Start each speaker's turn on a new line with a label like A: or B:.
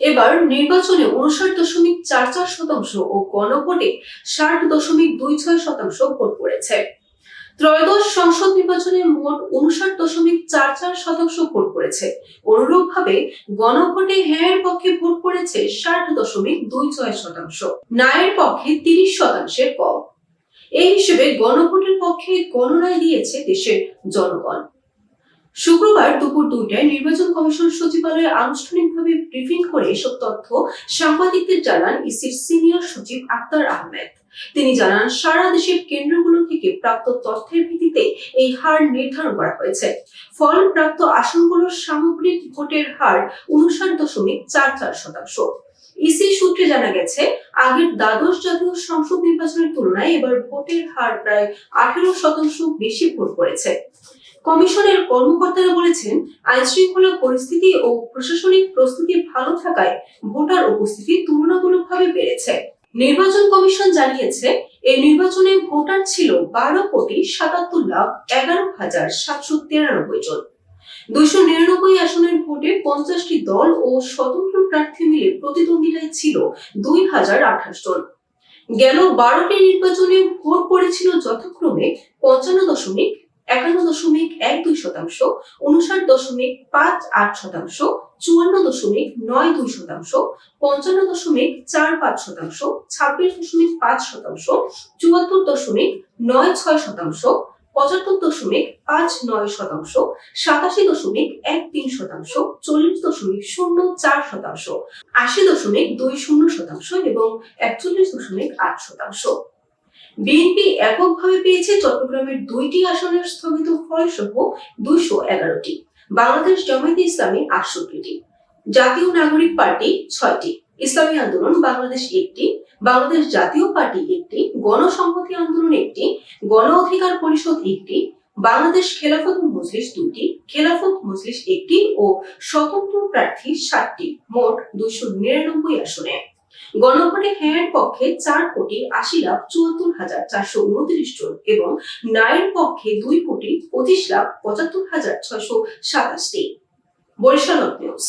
A: এবার নির্বাচনে উনষাট দশমিক চার চার শতাংশ ও গণভোটে ষাট দশমিক দুই ছয় শতাংশ ভোট পড়েছে। ত্রয়োদশ সংসদ নির্বাচনে মোট উনষাট দশমিক চার চার শতাংশ ভোট পড়েছে। অনুরূপভাবে গণভোটে হ্যাঁ পক্ষে ভোট পড়েছে ষাট দশমিক দুই ছয় শতাংশ না এর পক্ষে তিরিশ শতাংশের কম। এই হিসেবে গণভোটের পক্ষে গণনায় দিয়েছে দেশের জনগণ। শুক্রবার দুপুর দুইটায় নির্বাচন কমিশন সচিবালয়ে আনুষ্ঠানিকভাবে ব্রিফিং করে এসব তথ্য সাংবাদিকদের জানান ইসির সিনিয়র সচিব আক্তার আহমেদ। তিনি জানান, সারা দেশের কেন্দ্রগুলো থেকে প্রাপ্ত তথ্যের ভিত্তিতে এই হার নির্ধারণ করা হয়েছে। ফল প্রাপ্ত আসনগুলোর সামগ্রিক ভোটের হার উনষাট দশমিক চার চার শতাংশ। ইসি সূত্রে জানা গেছে, আগের দ্বাদশ জাতীয় সংসদ নির্বাচনের তুলনায় এবার ভোটের হার প্রায় আঠেরো শতাংশ বেশি ভোট পড়েছে। কমিশনের কর্মকর্তারা বলেছেন আইন শৃঙ্খলা পরিস্থিতি ও প্রশাসনিক প্রস্তুতি ভালো থাকায় ভোটার উপস্থিতি তুলনামূলকভাবে বেড়েছে। নির্বাচন কমিশন জানিয়েছে এই নির্বাচনে ভোটার ছিল বারো কোটি সাতাত্তর লাখ এগারো হাজার সাতশো তিরানব্বই জন। দুইশো নিরানব্বই আসনের ভোটে পঞ্চাশটি দল ও স্বতন্ত্র প্রার্থী মিলে প্রতিদ্বন্দ্বিতায় ছিল দুই হাজার আঠাশ জন। গেল বারোটি নির্বাচনে ভোট পড়েছিল যথাক্রমে পঞ্চান্ন দশমিক একান্ন দশমিক এক দুই শতাংশ উনষাট দশমিক পাঁচ আট শতাংশ, চুয়ান্ন দশমিক নয় দুই শতাংশ, পঞ্চান্ন দশমিক চার পাঁচ শতাংশ, ছাব্বিশ দশমিক পাঁচ শতাংশ, চুয়াত্তর দশমিক নয় ছয় শতাংশ, পঁচাত্তর দশমিক পাঁচ নয় শতাংশ, সাতাশি দশমিক এক তিন শতাংশ, চল্লিশ দশমিক শূন্য চার শতাংশ, আশি দশমিক দুই শূন্য শতাংশ এবং একচল্লিশ দশমিক আট শতাংশ। বিএনপি এককভাবে পেয়েছে চট্টগ্রামের দুইটি আসনের স্থগিত ফল সহ দুইশো এগারোটি, বাংলাদেশ জামায়াতে ইসলামী আটষট্টিটি, জাতীয় নাগরিক পার্টি ছয়টি, ইসলামী আন্দোলন বাংলাদেশ একটি, বাংলাদেশ জাতীয় পার্টি একটি, গণসংহতি আন্দোলন একটি, গণ অধিকার পরিষদ একটি, বাংলাদেশ খেলাফত মজলিস দুটি, খেলাফত মজলিস একটি ও স্বতন্ত্র প্রার্থী সাতটি, মোট দুইশো নিরানব্বই আসনে। গণভোটে হ্যাঁ পক্ষে চার কোটি আশি লাখ চুয়াত্তর হাজার চারশো উনত্রিশ জন এবং নায়ের পক্ষে দুই কোটি পঁচিশ লাখ পঁচাত্তর হাজার ছয়শো সাতাশটি। বরিশাল নিউজ